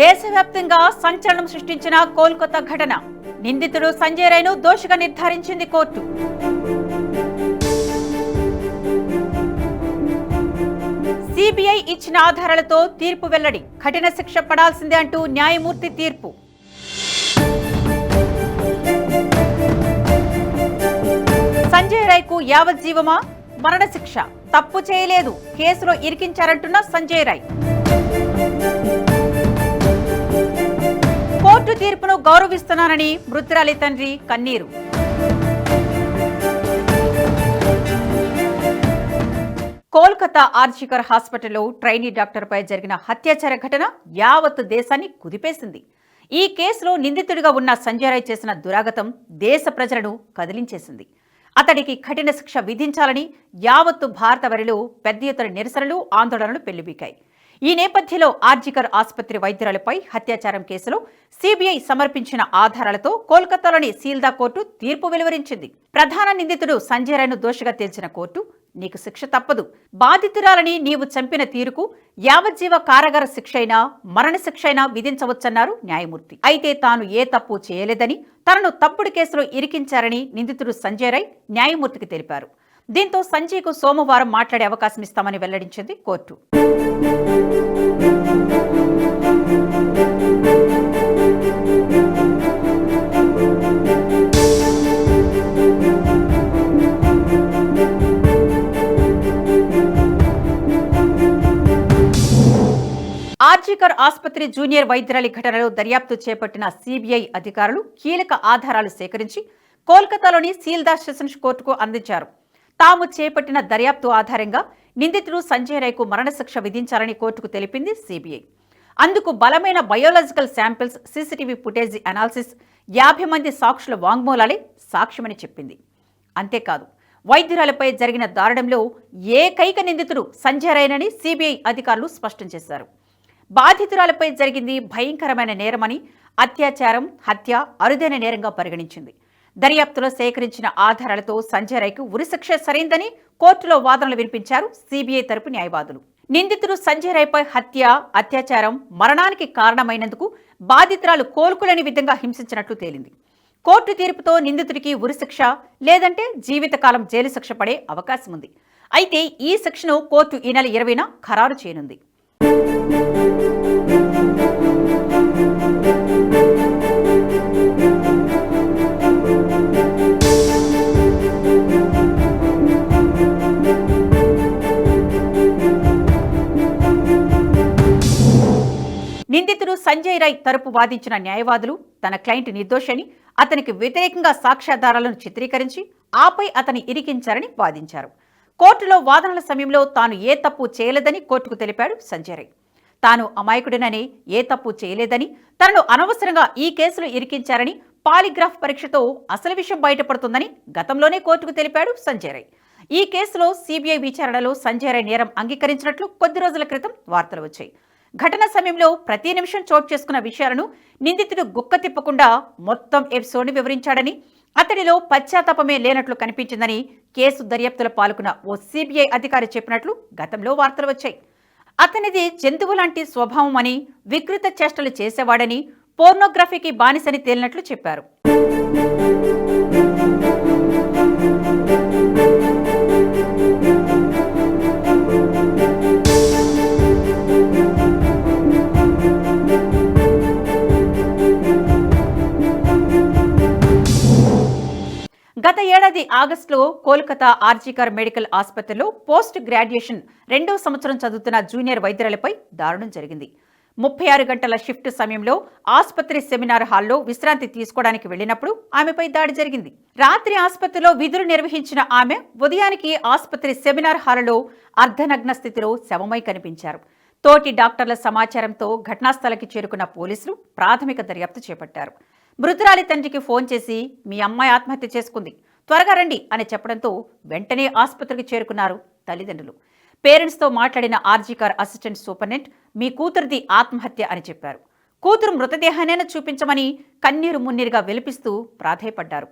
దేశవ్యాప్తంగా సంచలనం సృష్టించిన కోల్కతా ఘటన. నిందితుడు సంజయ్ రైను దోషిగా నిర్ధారించింది కోర్టు. సిబిఐ ఇచ్చిన ఆధారాలతో తీర్పు వెల్లడి. కఠిన శిక్ష పడాల్సిందే అంటూ న్యాయమూర్తి తీర్పు. సంజయ్ రాయ్కు యావజ్జీవమా? మరణశిక్ష. తప్పు చేయలేదు. కేసులో ఇరికించారంటున్న సంజయ్ రాయ్ కోర్టు తీర్పును గౌరవిస్తున్నానని మృతురాలి తండ్రి కన్నీరు. కోల్కతా ఆర్జికర్ హాస్పిటల్లో ట్రైనీ డాక్టర్పై జరిగిన హత్యాచార ఘటన యావత్ దేశాన్ని కుదిపేసింది. ఈ కేసులో నిందితుడిగా ఉన్న సంజయ్ రాయ్ చేసిన దురాగతం దేశ ప్రజలను కదిలించేసింది. అతడికి కఠిన శిక్ష విధించాలని యావత్తు భారత వరిలో పెద్ద ఎత్తున నిరసనలు ఆందోళనలు పెళ్ళిబీకాయి ఈ నేపథ్యంలో ఆర్జికర్ ఆసుపత్రి వైద్యురాలపై హత్యాచారం కేసులో సిబిఐ సమర్పించిన ఆధారాలతో కోల్కతాలోని సీల్దా కోర్టు తీర్పు వెలువరించింది. ప్రధాన నిందితుడు సంజయ్ రాయ్ను దోషిగా తేల్చిన కోర్టు నీకు శిక్ష తప్పదు. బాధితురాలని నీవు చంపిన తీరుకు యావజ్జీవ కారాగార శిక్ష అయినా మరణశిక్ష అయినా విధించవచ్చన్నారు న్యాయమూర్తి. అయితే తాను ఏ తప్పు చేయలేదని తనను తప్పుడు కేసులో ఇరికించారని నిందితుడు సంజయ్ రాయ్ న్యాయమూర్తికి తెలిపారు. దీంతో సంజయ్కు సోమవారం మాట్లాడే అవకాశం ఇస్తామని వెల్లడించింది కోర్టు. ఆర్జికర్ ఆసుపత్రి జూనియర్ వైద్యురాలి ఘటనలో దర్యాప్తు చేపట్టిన సిబిఐ అధికారులు కీలక ఆధారాలు సేకరించి కోల్కతాలోని సీల్దా సెషన్స్ కోర్టుకు అందించారు. తాము చేపట్టిన దర్యాప్తు ఆధారంగా నిందితుడు సంజయ్ రైకు మరణశిక్ష విధించాలని కోర్టుకు తెలిపింది సిబిఐ. అందుకు బలమైన biological samples CCTV footage analysis యాభై మంది సాక్షుల వాంగ్మూలాలే సాక్ష్యమని చెప్పింది. అంతేకాదు వైద్యురాలపై జరిగిన దారుణంలో ఏకైక నిందితుడు సంజయ్ రైనని సిబిఐ అధికారులు స్పష్టం చేశారు. బాధితురాలపై జరిగింది భయంకరమైన నేరమని అత్యాచారం హత్య అరుదైన నేరంగా పరిగణించింది. దర్యాప్తులో సేకరించిన ఆధారాలతో సంజయ్ రైకు ఉరిశిక్ష సరైందని కోర్టులో వాదనలు వినిపించారు సిబిఐ తరపు న్యాయవాదులు. నిందితుడు సంజయ్ రాయ్పై హత్య అత్యాచారం మరణానికి కారణమైనందుకు బాధితురాలు కోలుకోలేని విధంగా హింసించినట్లు తేలింది. కోర్టు తీర్పుతో నిందితుడికి ఉరిశిక్ష లేదంటే జీవితకాలం జైలు శిక్ష పడే అవకాశం ఉంది అయితే ఈ శిక్షను కోర్టు ఈ నెల ఇరవైన ఖరారు చేయనుంది. రాయ్ తరపు వాదించిన న్యాయవాదులు తన క్లయింట్ నిర్దోషని అతనికి వ్యతిరేకంగా సాక్ష్యాధారాలను చిత్రీకరించి ఆపై అతని ఇరికించారని వాదించారు. కోర్టులో వాదనల సమయంలో తాను ఏ తప్పు చేయలేదని కోర్టుకు తెలిపాడు సంజయ్ రై తాను అమాయకుడినని ఏ తప్పు చేయలేదని తనను అనవసరంగా ఈ కేసులో ఇరికించారని పాలిగ్రాఫ్ పరీక్షతో అసలు విషయం బయటపడుతుందని గతంలోనే కోర్టుకు తెలిపాడు సంజయ్ రై ఈ కేసులో సిబిఐ విచారణలో సంజయ్ రై నేరం అంగీకరించినట్లు కొద్ది రోజుల క్రితం వార్తలు వచ్చాయి. ఘటన సమయంలో ప్రతి నిమిషం చోటు చేసుకున్న విషయాలను నిందితుడు గుక్క తిప్పకుండా మొత్తం ఎపిసోడ్ని వివరించాడని అతడిలో పశ్చాత్తాపమే లేనట్లు కనిపించిందని కేసు దర్యాప్తులో పాల్గొన్న ఓ సిబిఐ అధికారి చెప్పినట్లు గతంలో వార్తలు వచ్చాయి. అతనిది జంతువు లాంటి స్వభావం అని వికృత చేష్టలు చేసేవాడని పోర్నోగ్రఫీకి బానిసని తేలినట్లు చెప్పారు. ఆగస్టులో కోల్కతా ఆర్జీకర్ మెడికల్ ఆసుపత్రిలో పోస్ట్ గ్రాడ్యుయేషన్ రెండో సంవత్సరం చదువుతున్న జూనియర్ వైద్యురాలపై దారుణం జరిగింది. ముప్పై ఆరు గంటల షిఫ్ట్ సమయంలో ఆసుపత్రి సెమినార్ హాల్లో విశ్రాంతి తీసుకోవడానికి వెళ్ళినప్పుడు ఆమెపై దాడి జరిగింది. రాత్రి ఆసుపత్రిలో విధులు నిర్వహించిన ఆమె ఉదయానికి ఆసుపత్రి సెమినార్ హాల్లో అర్ధనగ్న స్థితిలో శవమై కనిపించారు. తోటి డాక్టర్ల సమాచారంతో ఘటనాస్థలకి చేరుకున్న పోలీసులు ప్రాథమిక దర్యాప్తు చేపట్టారు. మృతురాలి తండ్రికి ఫోన్ చేసి మీ అమ్మాయి ఆత్మహత్య చేసుకుంది. త్వరగా రండి అని చెప్పడంతో వెంటనే ఆసుపత్రికి చేరుకున్నారు తల్లిదండ్రులు. పేరెంట్స్తో మాట్లాడిన ఆర్జీకార్ అసిస్టెంట్ సూపరింటెండెంట్ మీ కూతురిది ఆత్మహత్య అని చెప్పారు. కూతురు మృతదేహాన్నైనా చూపించమని కన్నీరు మున్నీరుగా వెలిపిస్తూ ప్రాధేయపడ్డారు.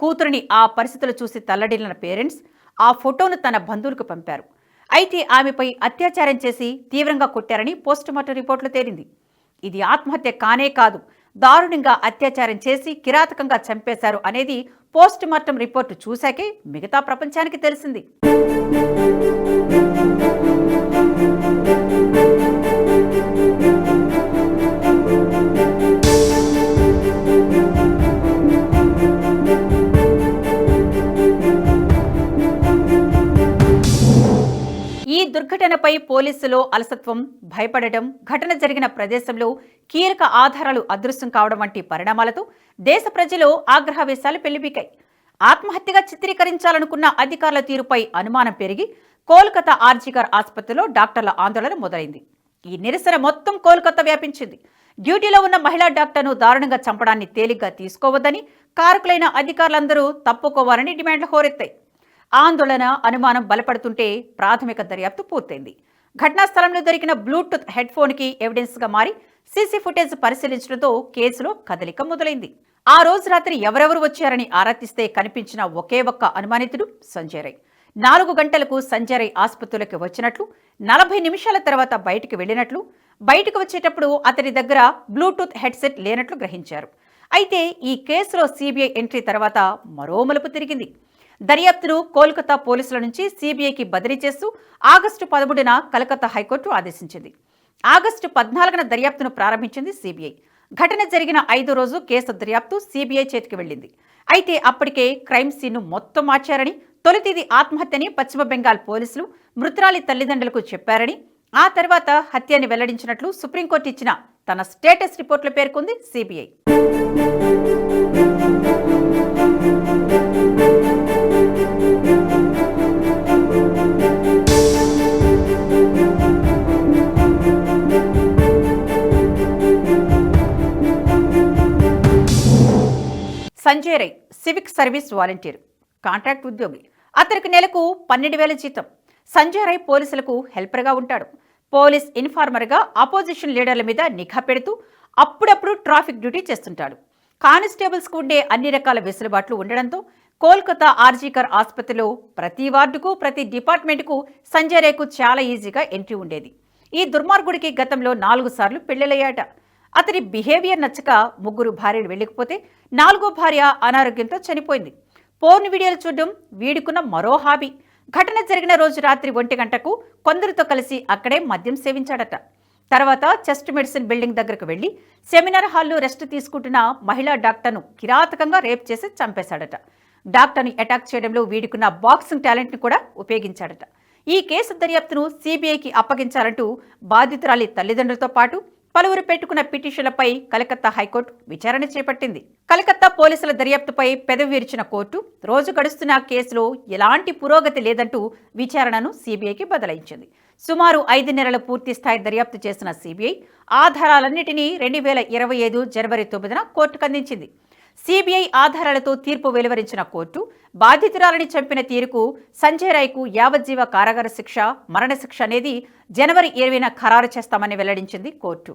కూతురిని ఆ పరిస్థితులు చూసి తల్లడిల్లిన పేరెంట్స్ ఆ ఫోటోను తన బంధువులకు పంపారు. అయితే ఆమెపై అత్యాచారం చేసి తీవ్రంగా కొట్టారని పోస్టుమార్టం రిపోర్టులో తేలింది. ఇది ఆత్మహత్య కానే కాదు దారుణంగా అత్యాచారం చేసి కిరాతకంగా చంపేశారు అనేది పోస్ట్ మార్టం రిపోర్టు చూశాకే మిగతా ప్రపంచానికి తెలిసింది. దుర్ఘటనపై పోలీసులు అలసత్వం భయపడటం ఘటన జరిగిన ప్రదేశంలో కీలక ఆధారాలు అదృశ్యం కావడం వంటి పరిణామాలతో దేశ ప్రజలు ఆగ్రహవేశాలు పెళ్ళిపీకాయి ఆత్మహత్యగా చిత్రీకరించాలనుకున్న అధికారుల తీరుపై అనుమానం పెరిగి కోల్కతా ఆర్జికర్ ఆసుపత్రిలో డాక్టర్ల ఆందోళన మొదలైంది. ఈ నిరసన మొత్తం కోల్కతా వ్యాపించింది. డ్యూటీలో ఉన్న మహిళా డాక్టర్ను దారుణంగా చంపడాన్ని తేలిగ్గా తీసుకోవద్దని కారకులైన అధికారులందరూ తప్పుకోవాలని డిమాండ్లు హోరెత్తాయి. ఆందోళన అనుమానం బలపడుతుంటే ప్రాథమిక దర్యాప్తు పూర్తయింది. ఘటనా స్థలంలో దొరికిన బ్లూటూత్ హెడ్ ఫోన్కి ఎవిడెన్స్గా మారి సీసీ ఫుటేజ్ పరిశీలించడంతో కేసులో కదలిక మొదలైంది. ఆ రోజు రాత్రి ఎవరెవరు వచ్చారని ఆరాధిస్తే కనిపించిన ఒకే ఒక్క అనుమానితుడు సంజయ్ రై. నాలుగు గంటలకు సంజయ్ రై ఆసుపత్రిలోకి వచ్చినట్లు నలభై నిమిషాల తర్వాత బయటికి వెళ్ళినట్లు బయటకు వచ్చేటప్పుడు అతని దగ్గర బ్లూటూత్ హెడ్సెట్ లేనట్లు గ్రహించారు. అయితే ఈ కేసులో సీబీఐ ఎంట్రీ తర్వాత మరో మలుపు తిరిగింది. దర్యాప్తును కోల్కతా పోలీసుల నుంచి సీబీఐకి బదిలీ చేస్తూ ఆగస్టు పదమూడున కలకత్తా హైకోర్టు ఆదేశించింది. ఆగస్టు పద్నాలుగున దర్యాప్తును ప్రారంభించింది సీబీఐ. ఘటన జరిగిన ఐదో రోజు కేసు దర్యాప్తు సీబీఐ చేతికి వెళ్ళింది. అయితే అప్పటికే క్రైమ్ సీన్ను మొత్తం మార్చారని తొలితిది ఆత్మహత్యని పశ్చిమ బెంగాల్ పోలీసులు మృతురాలి తల్లిదండ్రులకు చెప్పారని ఆ తర్వాత హత్యని వెల్లడించినట్లు సుప్రీంకోర్టు ఇచ్చిన తన స్టేటస్ రిపోర్టులో పేర్కొంది CBI. Sanjay Roy civic service volunteer contract ఉద్యోగి. అతనికి నెలకు పన్నెండు వేల జీతం. సంజయ్ రై పోలీసులకు హెల్పర్గా ఉంటాడు. పోలీస్ ఇన్ఫార్మర్గా అపోజిషన్ లీడర్ల మీద నిఘా పెడుతూ అప్పుడప్పుడు ట్రాఫిక్ డ్యూటీ చేస్తుంటాడు. కానిస్టేబుల్స్కు ఉండే అన్ని రకాల వెసులుబాట్లు ఉండడంతో కోల్కతా ఆర్జీకర్ ఆసుపత్రిలో ప్రతి వార్డుకు ప్రతి డిపార్ట్మెంట్కు సంజయ్ రేకు చాలా ఈజీగా ఎంట్రీ ఉండేది. ఈ దుర్మార్గుడికి గతంలో నాలుగు సార్లు పెళ్ళిళ్ళయ్యాట అతని బిహేవియర్ నచ్చక ముగ్గురు భార్యలు వెళ్ళకపోతే నాలుగో భార్య అనారోగ్యంతో చనిపోయింది. పోర్న్ వీడియోలు చూడడం వీడుకున్న మరో హాబీ. ఘటన జరిగిన రోజు రాత్రి ఒంటి గంటకు కొందరితో కలిసి అక్కడే మద్యం సేవించాడట. తర్వాత చెస్ట్ మెడిసిన్ బిల్డింగ్ దగ్గరకు వెళ్ళి సెమినార్ హాల్లో రెస్ట్ తీసుకుంటున్న మహిళా డాక్టర్ను కిరాతకంగా రేప్ చేసి చంపేశాడట. డాక్టర్ని అటాక్ చేయడంలో వీడుకున్న బాక్సింగ్ టాలెంట్ని కూడా ఉపయోగించాడట. ఈ కేసు దర్యాప్తును సీబీఐకి అప్పగించాలంటూ బాధితురాలి తల్లిదండ్రులతో పాటు పలువురు పెట్టుకున్న పిటిషన్లపై కలకత్తా హైకోర్టు విచారణ చేపట్టింది. కలకత్తా పోలీసుల దర్యాప్తుపై పెదవి విరిచిన కోర్టు రోజు గడుస్తున్న కేసులో ఎలాంటి పురోగతి లేదంటూ విచారణను సీబీఐకి బదలాయించింది. సుమారు ఐదు నెలల పూర్తి స్థాయి దర్యాప్తు చేసిన సీబీఐ ఆధారాలన్నింటినీ రెండు వేల ఇరవై ఐదు జనవరి తొమ్మిదిన కోర్టుకు అందించింది. సిబిఐ ఆధారాలతో తీర్పు వెలువరించిన కోర్టు బాధితురాలని చంపిన తీరుకు సంజయ్ రాయ్కు యావజ్జీవ కారాగార శిక్ష మరణశిక్ష అనేది జనవరి ఇరవైన ఖరారు చేస్తామని వెల్లడించింది కోర్టు.